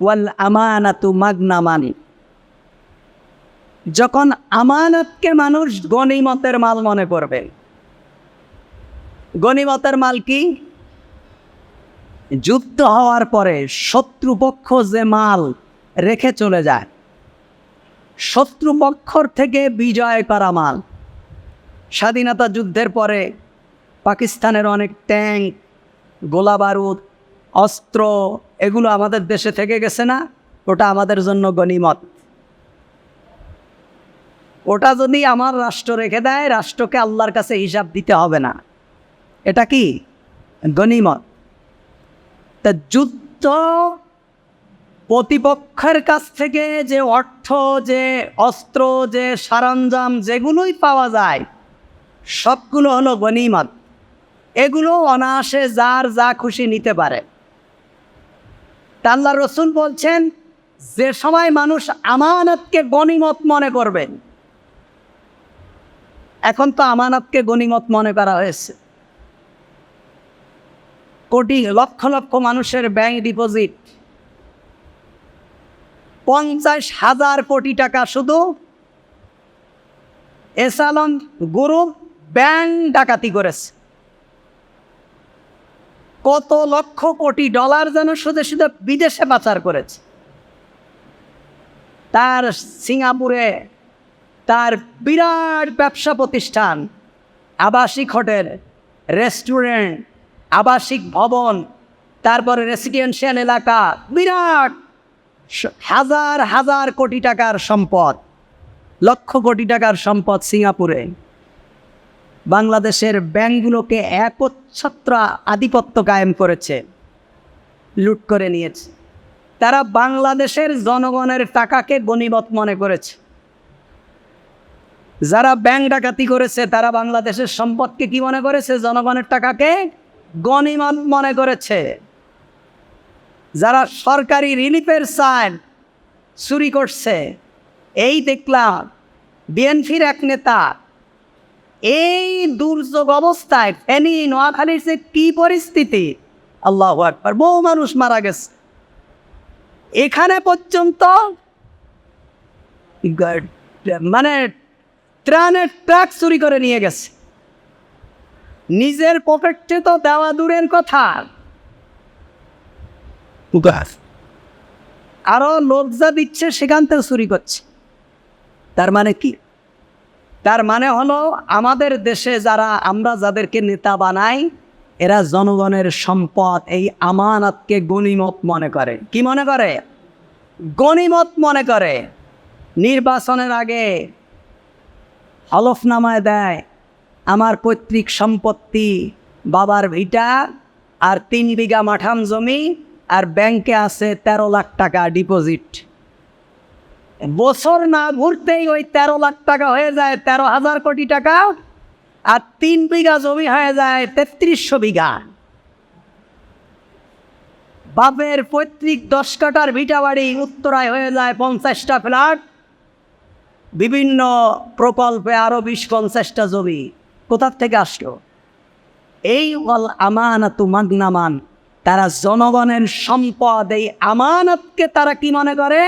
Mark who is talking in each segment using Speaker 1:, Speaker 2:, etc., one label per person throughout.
Speaker 1: ওয়াল আমানাতু মাগনামানি। যখন আমানতকে মানুষ গনিমতের মাল মনে করবে। গনিমতের মাল কি? যুদ্ধ হওয়ার পরে শত্রুপক্ষ যে মাল রেখে চলে যায়, শত্রুপক্ষর থেকে বিজয় করা মাল। স্বাধীনতা যুদ্ধের পরে পাকিস্তানের অনেক ট্যাঙ্ক গোলা বারুদ অস্ত্র, এগুলো আমাদের দেশে থেকে গেছে না, ওটা আমাদের জন্য গনিমত ওটা যদি আমার রাষ্ট্র রেখে দেয়, রাষ্ট্রকে আল্লাহর কাছে হিসাব দিতে হবে না। এটা কি? গনিমত তা যুদ্ধ প্রতিপক্ষের কাছ থেকে যে অর্থ, যে অস্ত্র, যে সরঞ্জাম, যেগুলোই পাওয়া যায়, সবগুলো হলো গনিমত এগুলো অনায়াসে যার যা খুশি নিতে পারে। আল্লাহ রসুল বলছেন, যে সময় মানুষ আমানতকে গনিমত মনে করবে, এখন তো আমানতকে গনিমত মনে করা হয়েছে। কোটি লক্ষ লক্ষ মানুষের ব্যাংক ডিপোজিট পঞ্চাশ হাজার কোটি টাকা শুধু এসালন গ্রুপ ব্যাংক ডাকাতি করেছে। কত লক্ষ কোটি ডলার যেন শুধু শুধু বিদেশে পাচার করেছে। তার সিঙ্গাপুরে তার বিরাট ব্যবসা প্রতিষ্ঠান, আবাসিক হোটেল, রেস্টুরেন্ট, আবাসিক ভবন, তারপরে রেসিডেন্সিয়াল এলাকা, বিরাট হাজার হাজার কোটি টাকার সম্পদ, লক্ষ কোটি টাকার সম্পদ সিঙ্গাপুরে। বাংলাদেশের ব্যাংকগুলোকে একচ্ছত্র আধিপত্য কায়েম করেছে, লুট করে নিয়েছে। তারা বাংলাদেশের জনগণের টাকাকে গণিমত মনে করেছে। যারা ব্যাংক ডাকাতি করেছে, তারা বাংলাদেশের সম্পদকে কি মনে করেছে? জনগণের টাকাকে গণিমত মনে করেছে। যারা সরকারি রিলিফের সাইন চুরি করছে, এই দেখলাম বিএনপির এক নেতা এই দুর্যোগ অবস্থায় ফেনী নোয়াখালীর যে কি পরিস্থিতি? আল্লাহ একবার বহু মানুষ মারা গেছে। এখানে পর্যন্ত মানে ত্রাণের ট্রাক চুরি করে নিয়ে গেছে। নিজের পকেটে তো দেওয়া দূরের কথা। আরও লোক যা দিচ্ছে সেখান থেকে চুরি করছে। তার মানে কি? তার মানে হলো, আমাদের দেশে যারা, আমরা যাদেরকে নেতা বানাই, এরা জনগণের সম্পদ, এই আমানতকে গণিমত মনে করে। কি মনে করে? গণিমত মনে করে। নির্বাচনের আগে হলফনামায় দেয়, আমার পৈতৃক সম্পত্তি, বাবার ভিটা আর তিন বিঘা মাঠাম জমি, আর ব্যাংকে আছে তেরো লাখ টাকা ডিপোজিট। বছর না ঘুরতেই ওই তেরো লাখ টাকা হয়ে যায়, তেরো হাজার কোটি টাকা আর তিন বিঘা জমি হয়ে যায় তেত্রিশশো বিঘা। বাপের পৈতৃক দশ কাটার ভিটা বাড়ি উত্তরায় হয়ে যায় পঞ্চাশটা ফ্ল্যাট। বিভিন্ন প্রকল্পে আরও বিশ পঞ্চাশটা জমি। কোথার থেকে আসলো? এই ওয়াল আমানাতু মাগনামান, তারা জনগণের সম্পদ, এই আমানতকে তারা কি মনে করে?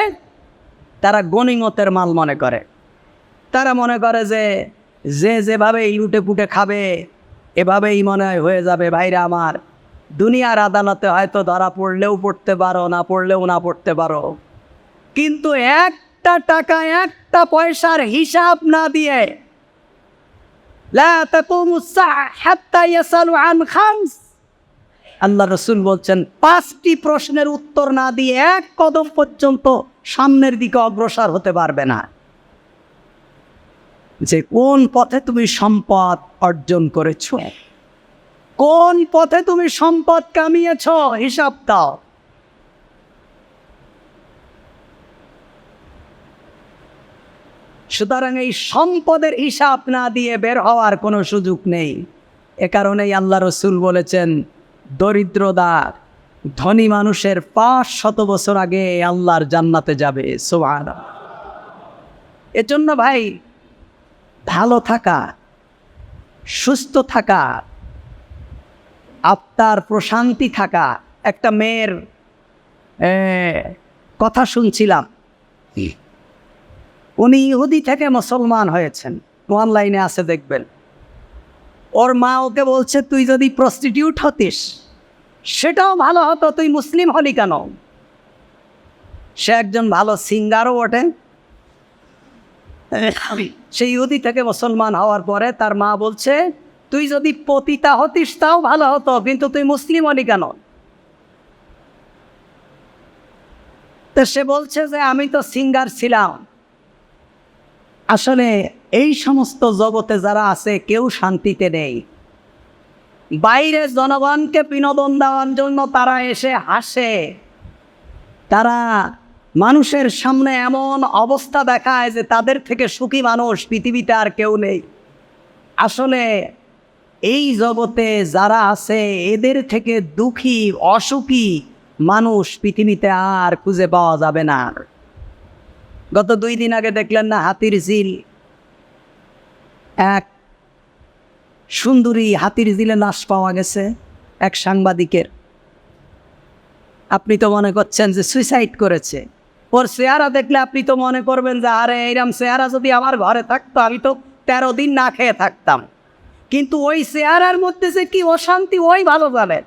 Speaker 1: তারা গণিমতের মাল মনে করে তারা মনে করে যে যে যেভাবে লুটে পুটে খাবে এভাবেই মনে হয় হয়ে যাবে ভাইরা আমার দুনিয়ার আদালতে হয়তো ধরা পড়লেও পড়তে পারো না পড়লেও না পড়তে পারো কিন্তু একটা টাকা একটা পয়সার হিসাব না দিয়ে লা তাকুমু الساعة حتى يسألوا عن خمس আল্লাহ রসুল বলছেন, পাঁচটি প্রশ্নের উত্তর না দিয়ে এক কদম পর্যন্ত সামনের দিকে অগ্রসর হতে পারবে না। যে কোন পথে তুমি সম্পদ অর্জন করেছ? কোন পথে তুমি সম্পদ কামিয়েছ? হিসাব দাও। সুতরাং এই সম্পদের হিসাব না দিয়ে বের হওয়ার কোনো সুযোগ নেই। এ কারণেই আল্লাহ রসুল বলেছেন দরিদ্রদা ধনী মানুষের পাঁচ শত বছর আগে আল্লাহর জান্নাতে যাবে সোহান এজন্য ভাই ভালো থাকা সুস্থ থাকা আত্মার প্রশান্তি থাকা একটা মেয়ের কথা শুনছিলাম। উনি ইহুদি থেকে মুসলমান হয়েছেন। অনলাইনে আছে দেখবেন। ওর মা ওকে বলছে, তুই যদি প্রস্টিটিউট হতিস, সেটাও ভালো হতো, তুই মুসলিম হলি কেন? সে একজন ভালো সিঙ্গারও ওঠে সেই ইহুদি থেকে মুসলমান হওয়ার পরে তার মা বলছে, তুই যদি পতিতা হতিস, তাও ভালো হতো, কিন্তু তুই মুসলিম হলি কেন? তো সে বলছে যে, আমি তো সিঙ্গার ছিলাম। আসলে এই সমস্ত জগতে যারা আছে, কেউ শান্তিতে নেই। বাইরে জনগণকে বিনোদন দেওয়ার জন্য তারা এসে হাসে। তারা মানুষের সামনে এমন অবস্থা দেখায় যে তাদের থেকে সুখী মানুষ পৃথিবীতে আর কেউ নেই। আসলে এই জগতে যারা আছে, এদের থেকে দুঃখী, অসুখী মানুষ পৃথিবীতে আর খুঁজে পাওয়া যাবে না। গত দুই দিন আগে দেখলেন না হাতির ঝিল? এক সুন্দরী হাতির ঝিলে লাশ পাওয়া গেছে এক সাংবাদিকের। আপনি তো মনে করছেন যে সুইসাইড করেছে। ওর চেহারা দেখলে আপনি তো মনে করবেন যে, আরে এইরকম চেহারা যদি আমার ঘরে থাকতো, আমি তো তেরো দিন না খেয়ে থাকতাম। কিন্তু ওই চেহারার মধ্যে যে কি অশান্তি, ওই ভালো জানেন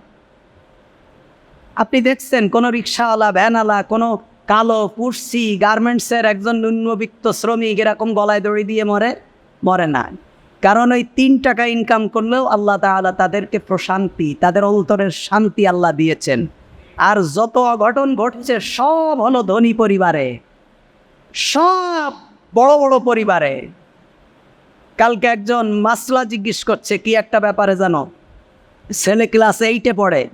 Speaker 1: আপনি দেখছেন কোনো রিক্সাওয়ালা ভ্যানওয়ালা, কোনো কালো, পুরসি গার্মেন্টসের একজন নিম্নবিত্ত শ্রমিক এরকম গলায় দড়ি দিয়ে মরে? মরে না কারণ ওই তিন টাকা ইনকাম করলেও আল্লাহ তাআলা তাদেরকে প্রশান্তি, তাদের অন্তরের শান্তি আল্লাহ দিয়েছেন। আর যত অঘটন ঘটছে, সব হলো ধনী পরিবারে। সব বড় বড় পরিবারে। কালকে একজন মাসলা জিজ্ঞেস করছে, কি একটা ব্যাপারে জানো? ছেলে ক্লাস এইটে পড়ে।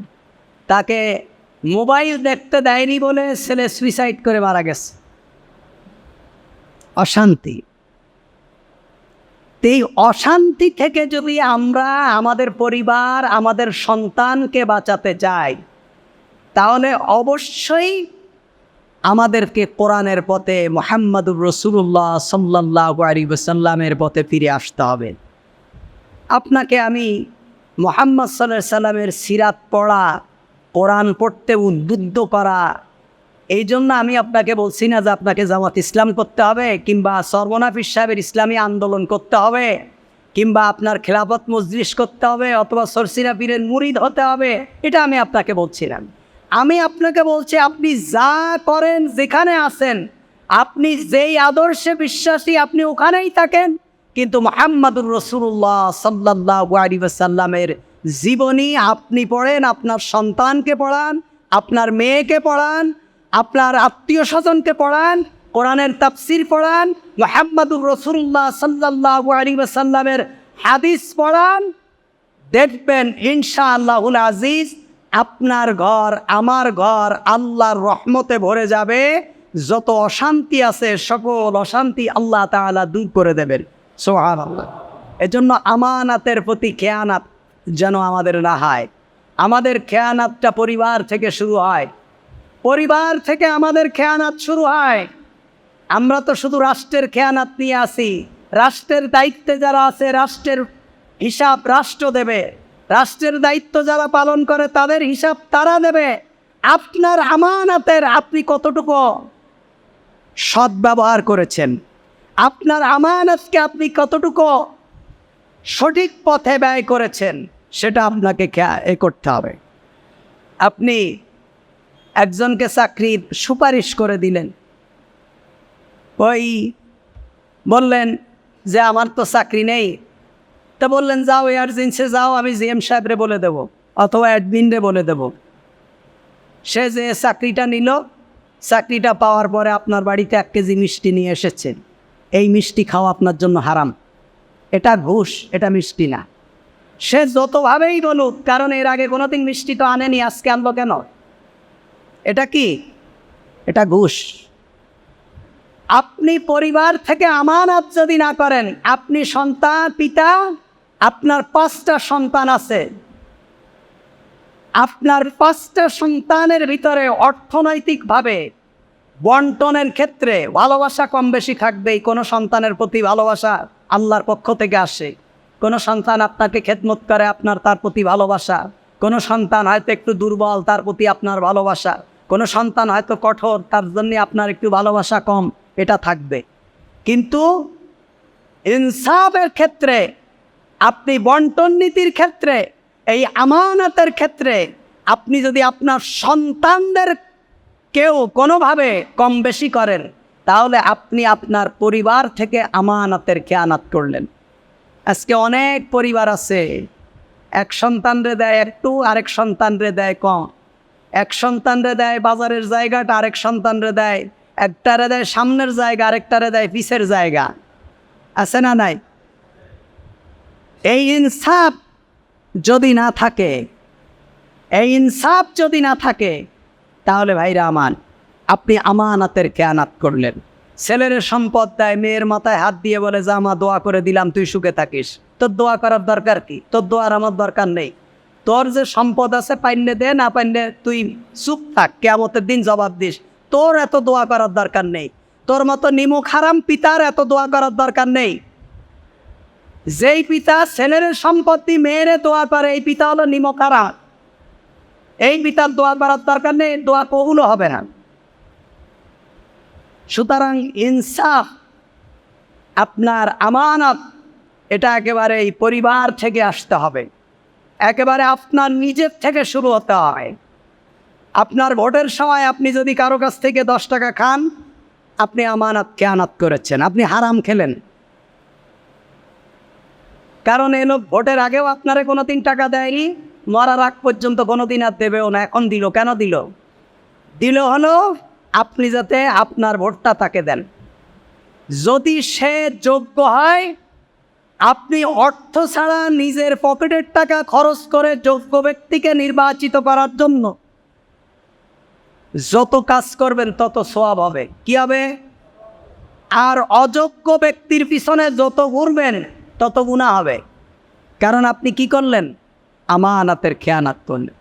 Speaker 1: তাকে মোবাইল দেখতে দেয়নি বলে ছেলে সুইসাইড করে মারা গেছে। অশান্তি। এই অশান্তি থেকে যদি আমরা আমাদের পরিবার, আমাদের সন্তানকে বাঁচাতে চাই, তাহলে অবশ্যই আমাদেরকে কোরআনের পথে মোহাম্মদুর রসুল্লাহ সাল্লাহ আলী সাল্লামের পথে ফিরে আসতে হবে। আপনাকে আমি মোহাম্মদ সাল্লাহ সাল্লামের সিরাত পড়া, কোরআন পড়তে উদ্বুদ্ধ করা এই জন্য আমি আপনাকে বলছি না যে আপনাকে জামাত ইসলাম করতে হবে, কিংবা সর্বনাফিস সাহেবের ইসলামী আন্দোলন করতে হবে, কিংবা আপনার খেলাফত মজলিস করতে হবে, অথবা সরসিনা পীরের মুরিদ হতে হবে। এটা আমি আপনাকে বলছিলাম আমি আপনাকে বলছি, আপনি যা করেন, যেখানে আছেন, আপনি যেই আদর্শে বিশ্বাসী, আপনি ওখানেই থাকেন। কিন্তু মোহাম্মদুর রসুল্লাহ সাল্লাহ আলী সাল্লামের জীবনী, আপনি পড়েন, আপনার সন্তানকে পড়ান, আপনার মেয়েকে পড়ান আপনার আত্মীয় স্বজনকে পড়ান, কোরআনের তাফসির পড়ান, মোহাম্মদুর রসুল্লাহ সাল্লাহ সাল্লামের হাদিস পড়ান, দেখবেন ইনশা আল্লাহুল আজিজ আপনার ঘর, আমার ঘর আল্লাহর রহমতে ভরে যাবে। যত অশান্তি আছে, সকল অশান্তি আল্লাহ তাআলা দূর করে দেবেন। সোহান আল্লাহ এজন্য আমানাতের প্রতি খেয়ানাত যেন আমাদের না হয়। আমাদের খেয়ানাতটা পরিবার থেকে শুরু হয়। পরিবার থেকে আমাদের খেয়ানাত শুরু হয়। আমরা তো শুধু রাষ্ট্রের খেয়ানাত নিয়ে আসি। রাষ্ট্রের দায়িত্বে যারা আছে, রাষ্ট্রের হিসাব রাষ্ট্র দেবে। রাষ্ট্রের দায়িত্ব যারা পালন করে, তাদের হিসাব তারা দেবে। আপনার আমানাতের আপনি কতটুকু সদ্ব্যবহার করেছেন? আপনার আমানতকে আপনি কতটুকু সঠিক পথে ব্যয় করেছেন? সেটা আপনাকে এ করতে হবে। আপনি একজনকে চাকরির সুপারিশ করে দিলেন। ওই বললেন যে, আমার তো চাকরি নেই। তা বললেন, যাও এয়ারজেন্সি যাও, আমি জিএম সাহেবরে বলে দেব, অথবা অ্যাডমিনরে বলে দেব। সে যে চাকরিটা নিল, চাকরিটা পাওয়ার পরে আপনার বাড়িতে এক কেজি মিষ্টি নিয়ে এসেছেন এই মিষ্টি খাওয়া আপনার জন্য হারাম। এটা ঘুষ, এটা মিষ্টি না। সে যতভাবেই বলুক, কারণ এর আগে কোনোদিন মিষ্টি তো আনেনি, আজকে আনলো কেন? এটা কি? এটা ঘুষ। আপনি পরিবার থেকে আমানত যদি না করেন, আপনি সন্তান, পিতা, আপনার পাঁচটা সন্তান আছে। আপনার পাঁচটা সন্তানের ভিতরে অর্থনৈতিকভাবে বন্টনের ক্ষেত্রে ভালোবাসা কম বেশি থাকবেই কোনো সন্তানের প্রতি ভালোবাসা আল্লাহর পক্ষ থেকে আসে। কোনো সন্তান আপনাকে খেদমত করে, আপনার তার প্রতি ভালোবাসা। কোনো সন্তান হয়তো একটু দুর্বল, তার প্রতি আপনার ভালোবাসা। কোনো সন্তান হয়তো কঠোর, তার জন্য আপনার একটু ভালোবাসা কম, এটা থাকবে। কিন্তু ইনসাফের ক্ষেত্রে, আপনি বন্টন নীতির ক্ষেত্রে, এই আমানতের ক্ষেত্রে, আপনি যদি আপনার সন্তানদের কেউ কোনোভাবে কম বেশি করেন, তাহলে আপনি আপনার পরিবার থেকে আমানতের খেয়ানাত করলেন। আজকে অনেক পরিবার আছে, এক সন্তানরে দেয় একটু, আরেক সন্তানরে দেয় কম। এক সন্তানরে দেয় বাজারের জায়গাটা, আরেক সন্তানরে দেয় একটারে দেয় সামনের জায়গা, আরেকটারে দেয় পিছের জায়গা। আছে না নাই? এই ইনসাফ যদি না থাকে, এই ইনসাফ যদি না থাকে, তাহলে ভাইরা আমান আপনি আমানাতের খেয়ানাত করলেন। ছেলের সম্পদ দেয়, মেয়ের মাথায় হাত দিয়ে বলে, যে আমা দোয়া করে দিলাম, তুই সুখে থাকিস। তোর দোয়া করার দরকার কি? তোর দোয়ার আমার দরকার নেই। তোর যে সম্পদ আছে পাইনে দে, না পাইনে তুই চুপ থাক কেমতের দিন জবাব দিস। তোর এত দোয়া করার দরকার নেই। তোর মতো নিমুখ হারাম পিতার এত দোয়া করার দরকার নেই। যেই পিতা ছেলের সম্পত্তি, মেয়েরে দোয়া করে, এই পিতা হলো নিমক এই পিতার দোয়া করার দরকার নেই, দোয়া কবুলও হবে না। সুতরাং ইনসাফ আপনার আমানত, এটা একেবারে এই পরিবার থেকে আসতে হবে। একেবারে আপনার নিজের থেকে শুরু হতে হয়। আপনার ভোটের সময় আপনি যদি কারও কাছ থেকে দশ টাকা খান, আপনি আমানত আনাত করেছেন, আপনি হারাম খেলেন। কারণ এই লোক ভোটের আগেও আপনারে কোনো দিন টাকা দেয়নি, মরার আগ পর্যন্ত কোনো দিন আর দেবেও না। এখন দিল, কেন দিল? দিল হলো আপনি যাতে আপনার ভোটটা তাকে দেন। যদি সে যোগ্য হয় আপনি অর্থ ছাড়া নিজের পকেটের টাকা খরচ করে যোগ্য ব্যক্তিকে নির্বাচিত করার জন্য যত কাজ করবেন তত সোয়াব হবে। কি হবে? আর অযোগ্য ব্যক্তির পিছনে যত ঘুরবেন, তত গুণা হবে। কারণ আপনি কি করলেন? আমানাতের খেয়ানাত করলেন।